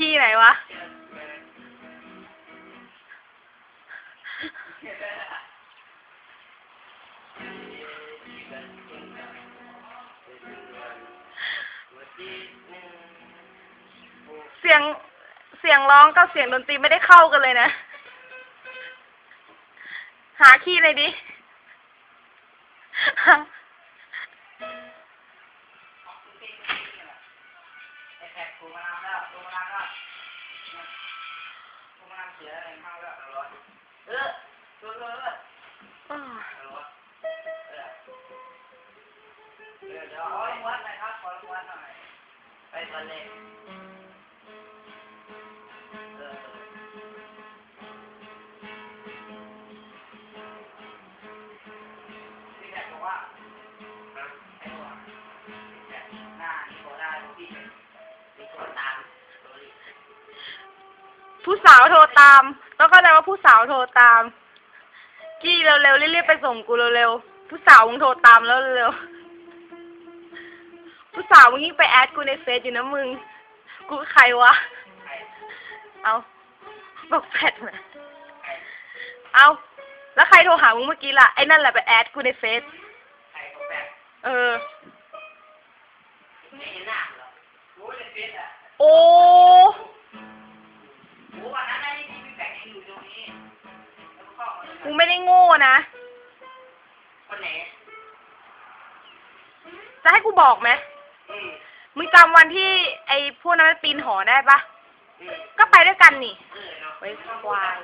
ที่ไหนวะ เสียง เสียงร้องกับเสียงดนตรีไม่ได้เข้ากันเลยนะ หาคีย์เลยดิ ตู้มานานแล้วกูมานานแล้วตัวมานานเสียอะไรมากแล้วเออเออเออเอออ้อเออเดี๋ยวขอรางวัลหน่อยครับขอรางวัลหน่อยไปทะเลย ผู้สาวโทรตามต้องเข้าใจว่าผู้สาวโทรตาม กี้เร็วๆรีบๆไปส่งกูเร็วๆผู้สาวมึงโทรตามแล้วเร็วๆผู้สาวมึงยิ่งไปแอดกูในเฟซอยู่นะมึง กูใครวะใครเอาบอกแฟดนะเอาแล้วใครโทรหามึงเมื่อกี้ล่ะไอ้นั่นแหละไปแอดกูในเฟซใครเขาแปลกเออ ไม่เห็นหน้าเหรอโอ้ยในเฟซอะ โอ้โอ้วันนั้นไอ้ที่พี่แปลกยังอยู่ตรงนี้แล้วก็เข้ามาเลยกูไม่ได้โง่นะคนไหนจะให้กูบอกไหมอืมมึงจำวันที่ไอ้พวกนั้นมันปีนหอได้ปะอืมก็ไปด้วยกันนี่เออเนาะไว้ควาย